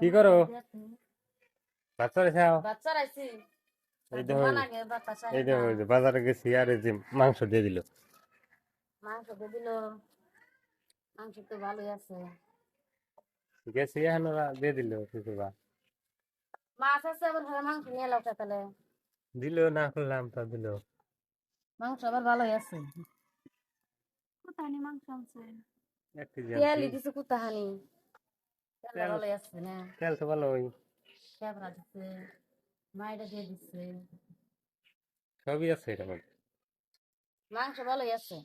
কি করো? বাচ্চা এই দেখো এই দেখো বাজারে গেছি আর এই যে মাংস দিয়ে দিল। মাংস দিয়ে দিল। মাংস তো ভালোই আছে। গেছি এখন ওরা দিয়ে দিল কিছু বা মাছ আছে আবার ঘরে মাংস নিয়ে তাহলে? দিল না করলাম তা দিল। মাংস আবার ভালোই আছে। কোথায় মাংস আছে এক কেজি তেল দিছে কোথাহানি তেল তো ভালো ওই ক্যাবরা দিচ্ছে মাইটা দিয়ে দিচ্ছে সবই আছে মধ্যে। মাংস ভালোই আছে।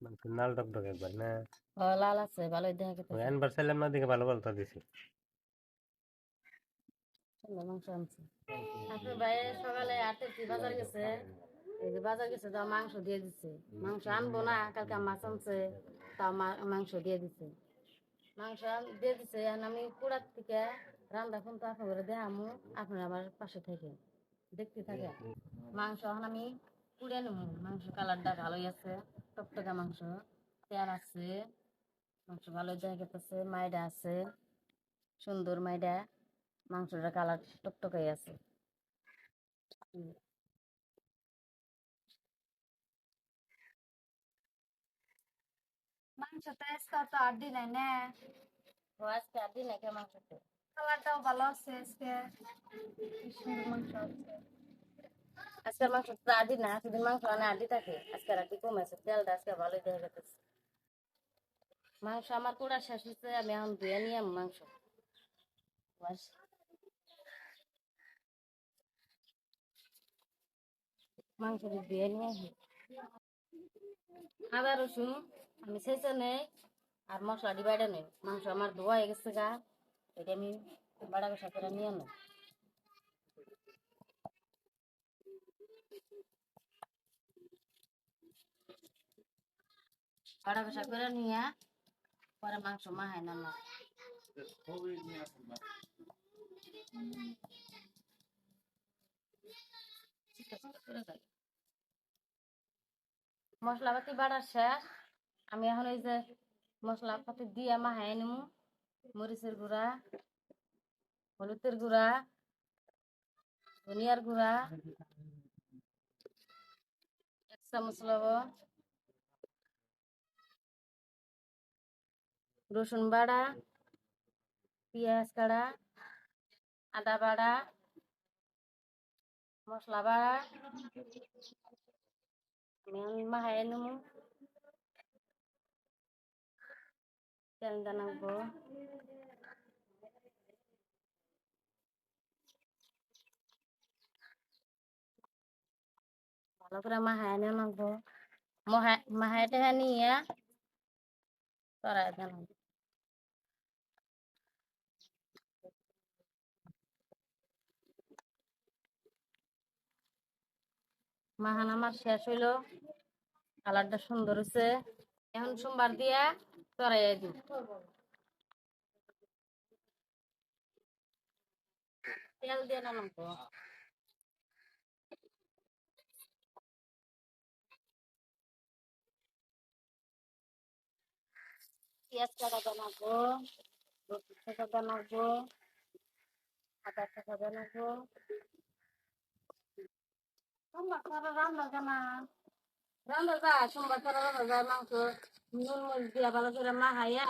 মাংস নাল টকটক একবার না। ও, লাল আছে ভালোই দেখা গেছে ওই আনবার চাইলাম না দেখে ভালো ভালো তা দিছি মাংস আনছে। আপনার ভাই সকালে আটে বাজার গেছে? বাজার গেছে মাংস দিয়ে মাংস আনব না, কালকে মাছ আনছে, তাও মাংস দিয়ে মাংস দিয়ে আমি কুড়ার থেকে রান্না তো আমার পাশে থেকে দেখতে থাকে মাংস এখন আমি কুড়ে কালারটা ভালোই আছে, টকটকা মাংস মাংস আছে, সুন্দর মাইডা মাংসটার কালার টকটকাই আছে। মাংসটা আজকে তো আর দিন নাই না ও আজকে আর দিন নাকি মাংসতে কালারটাও ভালো আছে আজকে কি সুন্দর মাংস আছে আজকের মাংস তো আদি না সেদিন মাংস আনে আদি থাকে আজকে আদি কম আছে তেলটা আজকে ভালোই দেখা গেছে মাংস আমার পুরা শেষ হচ্ছে আমি এখন ধুয়ে নিয়ে আম মাংস বাস। মাংস ধুয়ে নিয়ে আসি আদা রসুন আমি শেষে নেই আর মশলা দি বাইরে নেই। মাংস আমার ধোয়া হয়ে গেছে গা, এটা আমি বাড়া কষা করে নিয়ে নেই বাড়া কষা করে নিয়ে পরে মাংস মাহাই না না মশলা পাতি বাড়ার শেষ। আমি এখন এই যে মশলা পাতি দিয়ে মাহাই নিমু, মরিচের গুঁড়া, হলুদের গুঁড়া, ধনিয়ার গুঁড়া, এক চামচ লবণ, রসুন বাড়া, পেঁয়াজ কাড়া, আদা বাড়া, মশলা বাড়া, আমি মাহাই নেব তেল জানাব ভালো করে মাহাই নিয়ে নাকবো মাহাইটা নিয়ে তরাই জানাব মাহান আমার শেষ হইল। কালারটা সুন্দর হয়েছে এখন সোমবার দিয়া তরাই দিই তেল দিয়ে না নামবো পেঁয়াজ কাটা বানাবো, রসুন কাটা বানাবো, আদা কাটা বানাবো। ছাড়া রান্না জানা রান্না যা সোমবার ছাড়া রান্না যায় মাংস নুন মরিচ দিয়া ভালো করে মাহাইয়া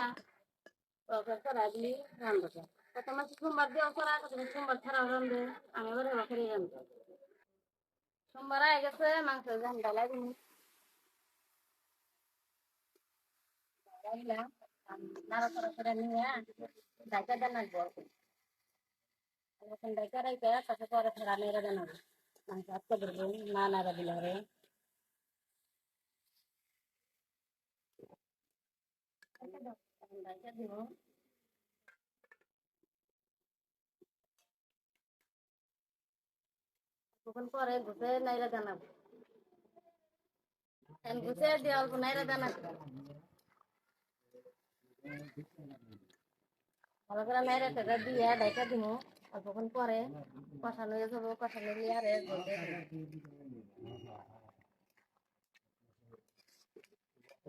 তরকারি করা দিলি রান্না যায় কত মাছ সোমবার দেওয়া করা কত সোমবার ছাড়া রান্ধে আমি এবারে বাকরি রান্ধবো সোমবার আগে গেছে মাংস ডালাই দিন নাড়াচাড়া করে নিয়ে ডাইকা দেন রাখব এখন ডাইকা রাইকা তাকে পরে ফেরা নেড়ে দেন মাংস আটকে ধরবো না নাড়া দিলে পরে ঘুষে জানাব। ঘুষে দিয়ে ভালো করে দিয়ে ডাইকা দিব অল্পক্ষণ পরে কষানো যাব কষানো নিয়ে আরে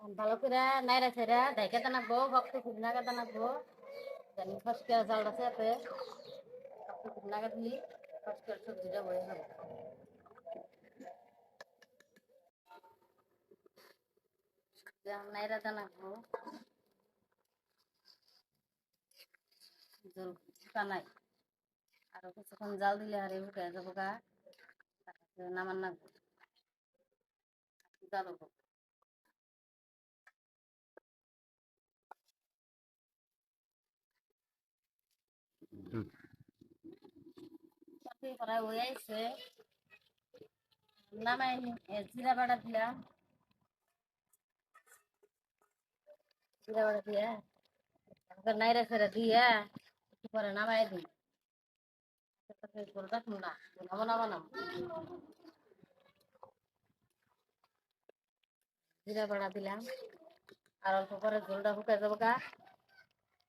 ভালো করে নাই রাখছে রে ঢাইকে টানাবো ভক্ত খুব নাগা টানাবো জানি ফসকে জালটা চেপে ভক্ত খুব নাগা দিলি ফসকের সবজিটা হয়ে যাবে নাইরা টানাবো জল টানাই আরও কিছুক্ষণ জাল দিলে হারে উঠে যাব গা নামান নাগবো জাল হব। চাকরি করা জিরা বাটা দিলাম জিরা বাটা ফেরা দিয়া একটু নামাই দিই গোল রাখুন না নামো নামো নাম দিলাম আর অল্প পরে ঝোলটা শুকাই যাব গা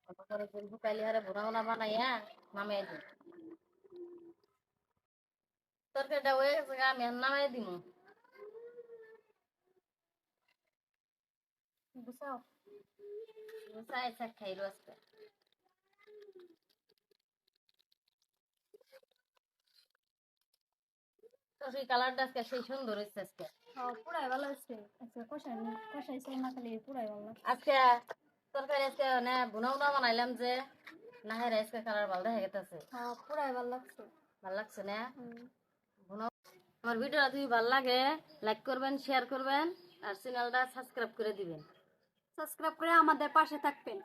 ঝোল শুকাইলে হারে ভুনা ভুনা বানাইয়া নামাই দিই তরকারিটা হয়ে গেছে আমি আর নামাই দিব বুঝাও চাই শাক খাইলো আজকে তরকারি কালারটা আজকে সেই সুন্দর হয়েছে আজকে। পুরাই ভালো আছে আচ্ছা কষাই কষাইছে না খালি পুরাই ভালো আজকে তরকারি আজকে মানে বুনা বুনা বানাইলাম যে না হ্যাঁ আজকে কালার ভালো দেখা হ্যাঁ পুরাই ভালো লাগছে। ভালো লাগছে না। বুনা আমার ভিডিওটা যদি ভালো লাগে লাইক করবেন শেয়ার করবেন আর চ্যানেলটা সাবস্ক্রাইব করে দিবেন। সাবস্ক্রাইব করে আমাদের পাশে থাকবেন।